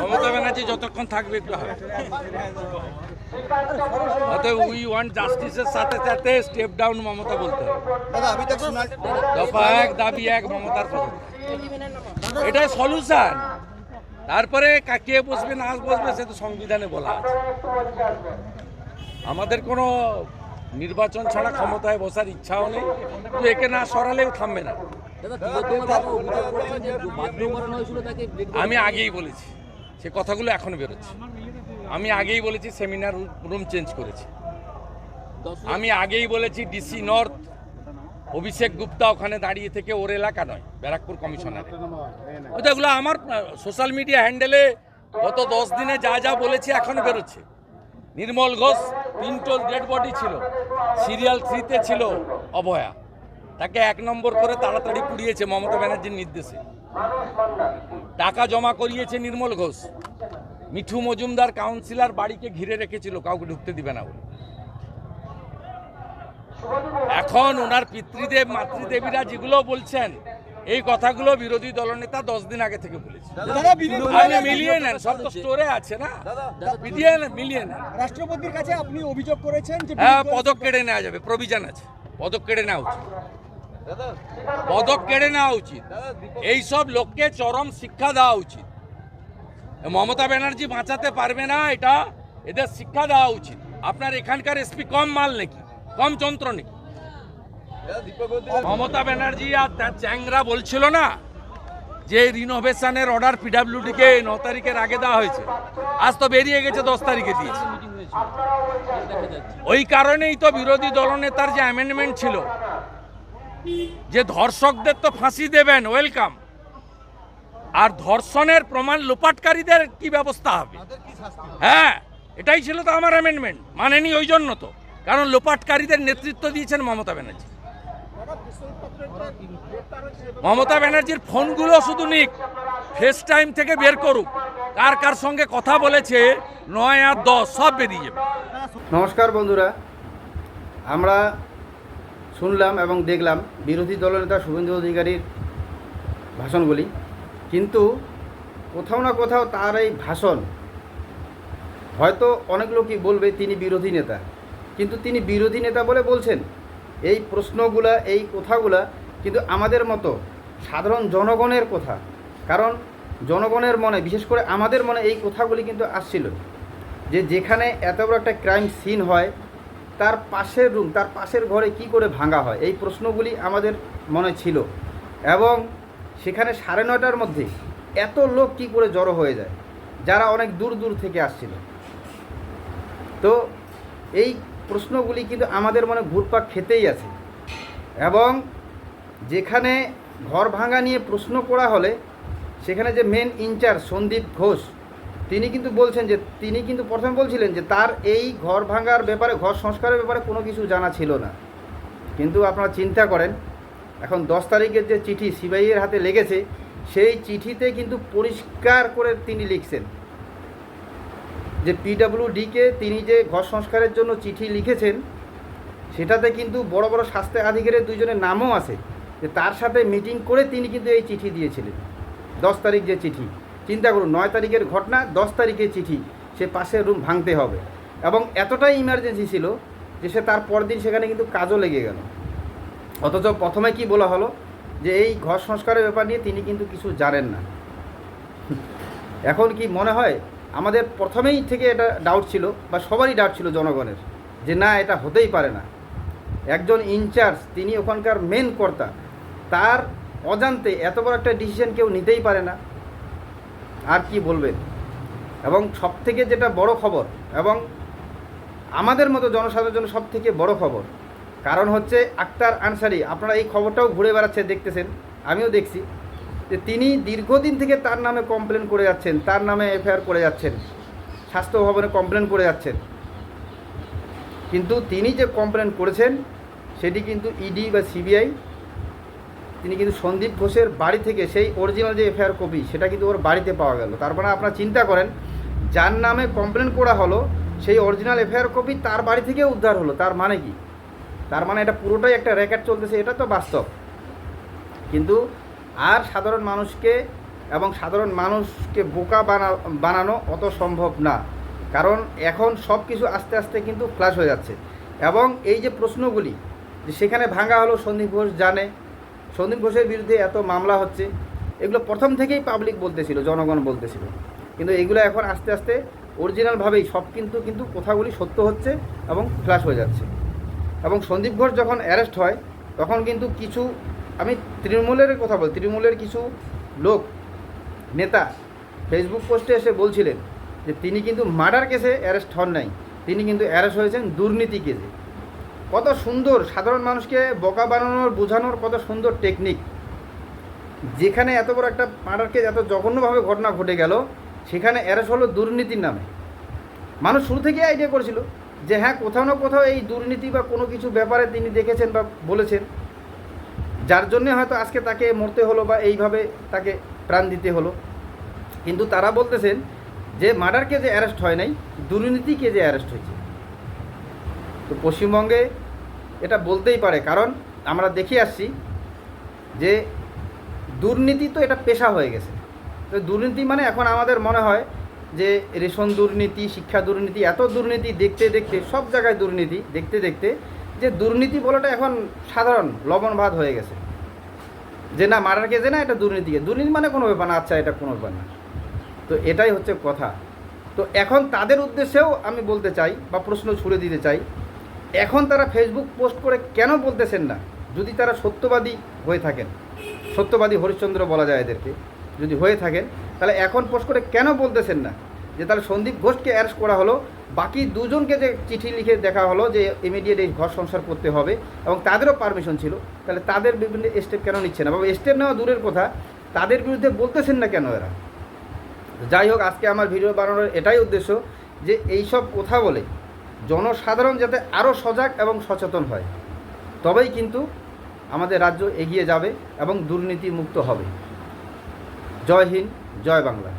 মমতা ব্যানার্জি যতক্ষণ থাকবে একটু হবে অতএব উই ওয়ান্ট জাস্টিসের সাথে সাথে স্টেপ ডাউন মমতা বলতে হবে। দফা এক দাবি এক মমতার এটাই সলিউশন তারপরে কাকিয়ে বসবে না বসবে সে তো সংবিধানে বলা আছে। আমাদের কোনো নির্বাচন ছাড়া ক্ষমতায় বসার ইচ্ছাও নেই। একে না সরালেও থামবে না। আমি আগেই বলেছি সে কথাগুলো এখন বেরোচ্ছে। আমি আগেই বলেছি সেমিনার রুম চেঞ্জ করেছি। আমি আগেই বলেছি ডিসি নর্থ অভিষেক গুপ্তা ওখানে দাঁড়িয়ে থেকে ওর এলাকা নয় ব্যারাকপুর কমিশনারে ওটা এগুলো আমার সোশ্যাল মিডিয়া হ্যান্ডেলে গত দশ দিনে যা যা বলেছি এখন বেরোচ্ছে। নির্মল ঘোষ পিন্টল ডেড বডি ছিল। সিরিয়াল থ্রিতে ছিল অভয়া তাকে এক নম্বর করে তাড়াতাড়ি পুড়িয়েছে মমতা ব্যানার্জির নির্দেশে। টাকা জমা করিয়েছে নির্মল ঘোষ। মিঠু মজুমদার কাউন্সিলর বাড়িকে ঘিরে রেখেছিল কাউকে ঢুকতে দিবে না বলে। এখন ওনার পিতৃদেব মাতৃদেবীরা যেগুলো বলছেন এই কথাগুলো বিরোধী দলনেতা দশ দিন আগে থেকে বলেছে। মিলিয়ে নেন সব তো স্টোরে আছে না? মিলিয়ে নেন মিলিয়ে নেন। রাষ্ট্রপতির কাছে আপনি অভিযোগ করেছেন যে হ্যাঁ পদক কেড়ে নেওয়া যাবে প্রভিজন আছে পদক কেড়ে নেওয়া উচিত। পদক কেড়ে নেওয়া উচিত। এইসব লোককে চরম শিক্ষা দেওয়া উচিত। মমতা ব্যানার্জি বাঁচাতে পারবে না এটা, এদের শিক্ষা দেওয়া উচিত। আপনার এখানকার এসপি কম মাল নাকি? কম যন্ত্র নাকি? মমতা ব্যানার্জি আর তার চ্যাংরা বলছিল না যে রিনোভেশনের অর্ডার পিডাব্লিউডিকে ন তারিখের আগে দেওয়া হয়েছে। আজ তো বেরিয়ে গেছে, দশ তারিখে দিয়েছে। ওই কারণেই তো বিরোধী দলনেতার যে অ্যামেন্ডমেন্ট ছিল যে ধর্ষকদের তো ফাঁসি দেবেন ওয়েলকাম আর ধর্ষণের প্রমাণ লোপাটকারীদের কি ব্যবস্থা হবে? হ্যাঁ এটাই ছিল তো আমার অ্যামেন্ডমেন্ট মানেনি ওই জন্য তো। কারণ লোপাটকারীদের নেতৃত্ব দিয়েছেন মমতা ব্যানার্জি। মমতা ব্যানার্জির ফোনগুলো শুধু নিক ফেস টাইম থেকে বের করুক। কার কার সঙ্গে কথা বলেছে নয় আর দশ সব বেরিয়ে যাবে। নমস্কার বন্ধুরা আমরা শুনলাম এবং দেখলাম বিরোধী দলনেতা শুভেন্দু অধিকারীর ভাষণগুলি। কিন্তু কোথাও না কোথাও তার এই ভাষণ, হয়তো অনেক লোকই বলবে তিনি বিরোধী নেতা। কিন্তু তিনি বিরোধী নেতা বলে বলছেন। এই প্রশ্নগুলা, এই কথাগুলা কিন্তু আমাদের মতো সাধারণ জনগণের কথা। কারণ জনগণের মনে, বিশেষ করে আমাদের মনে এই কথাগুলি কিন্তু আসছিল যে যেখানে এত বড় একটা ক্রাইম সিন হয় তার পাশের রুম তার পাশের ঘরে কি করে ভাঙা হয়? এই প্রশ্নগুলি আমাদের মনে ছিল। এবং সেখানে সাড়ে নয়টার মধ্যে এত লোক কি করে জড়ো হয়ে যায়? যারা অনেক দূর দূর থেকে আসছিল। তো এই প্রশ্নগুলি কিন্তু আমাদের মনে ঘুরপাক খেতেই আছে। এবং যেখানে ঘর ভাঙা নিয়ে প্রশ্ন করা হলে, সেখানে যে মেন ইনচার্জ সন্দীপ ঘোষ তিনি কিন্তু বলছেন যে, তিনি কিন্তু প্রথমে বলছিলেন যে, তার এই ঘর ভাঙার ব্যাপারে, ঘর সংস্কারের ব্যাপারে কোনো কিছু জানা ছিল না। কিন্তু আপনারা চিন্তা করেন, এখন দশ তারিখের যে চিঠি সিবিআইয়ের হাতে লেগেছে, সেই চিঠিতে কিন্তু পরিষ্কার করে তিনি লিখছেন যে, পিডাব্লিউডিকে তিনি যে ঘর সংস্কারের জন্য চিঠি লিখেছেন, সেটাতে কিন্তু বড় বড় স্বাস্থ্য আধিকারিকের দুইজনের নামও আছে, যে তার সাথে মিটিং করে তিনি কিন্তু এই চিঠি দিয়েছিলেন, দশ তারিখ যে চিঠি। চিন্তা করুন, নয় তারিখের ঘটনা, দশ তারিখের চিঠি, সে পাশের রুম ভাঙতে হবে। এবং এতটাই ইমার্জেন্সি ছিল যে সে তার পরদিন সেখানে কিন্তু কাজও লেগে গেল। অথচ প্রথমে কি বলা হলো? যে এই ঘর সংস্কারের ব্যাপার নিয়ে তিনি কিন্তু কিছু জানেন না। এখন কি মনে হয়, আমাদের প্রথমেই থেকে এটা ডাউট ছিল, বা সবারই ডাউট ছিল জনগণের, যে না, এটা হতেই পারে না। একজন ইনচার্জ তিনি ওখানকার মেন কর্তা, তার অজান্তে এত বড় একটা ডিসিশন কেউ নিতেই পারে না। আর কি বলবেন? এবং সব থেকে যেটা বড় খবর, এবং আমাদের মতো জনসাধারণের জন্য সব থেকে বড় খবর, কারণ হচ্ছে আক্তার আনসারি, আপনারা এই খবরটাও ঘুরে বেড়াচ্ছে, দেখতেছেন, আমিও দেখছি, যে তিনি দীর্ঘদিন থেকে তার নামে কমপ্লেন করে যাচ্ছেন, তার নামে এফআইআর করে যাচ্ছেন, স্বাস্থ্য ভবনে কমপ্লেন করে যাচ্ছেন। কিন্তু তিনি যে কমপ্লেন করেছেন, সেটি কিন্তু ইডি বা সিবিআই তিনি কিন্তু সন্দীপ ঘোষের বাড়ি থেকে সেই অরিজিনাল যে এফআইআর কপি, সেটা কিন্তু ওর বাড়িতে পাওয়া গেল। তার মানে আপনারা চিন্তা করেন, যার নামে কমপ্লেন করা হলো, সেই অরিজিনাল এফআইআর কপি তার বাড়ি থেকে উদ্ধার হলো। তার মানে কি? তার মানে এটা পুরোটাই একটা রেকর্ড চলতেছে, এটা তো বাস্তব। কিন্তু আর সাধারণ মানুষকে এবং সাধারণ মানুষকে বোকা বানা, বানানো অত সম্ভব না। কারণ এখন সব কিছু আস্তে আস্তে কিন্তু ফ্ল্যাশ হয়ে যাচ্ছে। এবং এই যে প্রশ্নগুলি, যে সেখানে ভাঙা হলো, সন্দীপ ঘোষ জানে সন্দীপ ঘোষের বিরুদ্ধে এত মামলা হচ্ছে, এগুলো প্রথম থেকেই পাবলিক বলতেছিল, জনগণ বলতেছিল। কিন্তু এগুলো এখন আস্তে আস্তে অরিজিনালভাবেই সব কিন্তু কিন্তু কথাগুলি সত্য হচ্ছে এবং ফ্ল্যাশ হয়ে যাচ্ছে। এবং সন্দীপ ঘোষ যখন অ্যারেস্ট হয়, তখন কিন্তু কিছু, আমি তৃণমূলের কথা বল, তৃণমূলের কিছু লোক, নেতা ফেসবুক পোস্টে এসে বলছিলেন যে তিনি কিন্তু মার্ডার কেসে অ্যারেস্ট হন নাই, তিনি কিন্তু অ্যারেস্ট হয়েছেন দুর্নীতি কেসে কত সুন্দর সাধারণ মানুষকে বোকা বানানোর, বোঝানোর কত সুন্দর টেকনিক যেখানে এত বড় একটা মার্ডারকে এত জঘন্যভাবে ঘটনা ঘটে গেল, সেখানে অ্যারেস্ট হলো দুর্নীতির নামে। মানুষ শুরু থেকেই আইডিয়া করেছিল যে হ্যাঁ কোথাও না কোথাও এই দুর্নীতি বা কোনো কিছু ব্যাপারে তিনি দেখেছেন বা বলেছেন। যার জন্যে হয়তো আজকে তাকে মরতে হলো বা এইভাবে তাকে প্রাণ দিতে হলো। কিন্তু তারা বলতেছেন যে মার্ডারকে যে অ্যারেস্ট হয় নাই, দুর্নীতিকে যে অ্যারেস্ট হয়েছে তো পশ্চিমবঙ্গে এটা বলতেই পারে, কারণ আমরা দেখে আসছি যে দুর্নীতি তো এটা পেশা হয়ে গেছে। তো দুর্নীতি মানে এখন আমাদের মনে হয় যে রেশন দুর্নীতি, শিক্ষা দুর্নীতি, এত দুর্নীতি দেখতে দেখতে, সব জায়গায় দুর্নীতি দেখতে দেখতে যে দুর্নীতি বলাটা এখন সাধারণ লবণ ভাত হয়ে গেছে। যে না মারার কেজে না, এটা দুর্নীতিকে দুর্নীতি মানে কোনো ব্যাপার না আচ্ছা এটা কোনো ব্যাপার না। তো এটাই হচ্ছে কথা। তো এখন তাদের উদ্দেশ্যেও আমি বলতে চাই বা প্রশ্ন ছুড়ে দিতে চাই এখন তারা ফেসবুক পোস্ট করে কেন বলতেছেন না? যদি তারা সত্যবাদী হয়ে থাকেন, সত্যবাদী হরিশ্চন্দ্র বলা যায় এদেরকে, যদি হয়ে থাকেন, তাহলে এখন পোস্ট করে কেন বলতেছেন না? যে তাহলে সন্দীপ ঘোষকে অ্যারেস্ট করা হলো, বাকি দুজনকে যে চিঠি লিখে দেখা হলো যে ইমিডিয়েট এই ঘর সংসার করতে হবে এবং তাদেরও পারমিশন ছিল, তাহলে তাদের বিভিন্ন স্টেপ কেন নিচ্ছে না? বা স্টেপ নেওয়া দূরের কথা, তাদের বিরুদ্ধে বলতেছেন না কেন এরা? যাই হোক, আজকে আমার ভিডিও বানানোর এটাই উদ্দেশ্য যে এইসব কথা বলে জনসাধারণ যাতে আরও সজাগ এবং সচেতন হয়। তবেই কিন্তু আমাদের রাজ্য এগিয়ে যাবে এবং দুর্নীতি মুক্ত হবে। জয় হিন্দ, জয় বাংলা।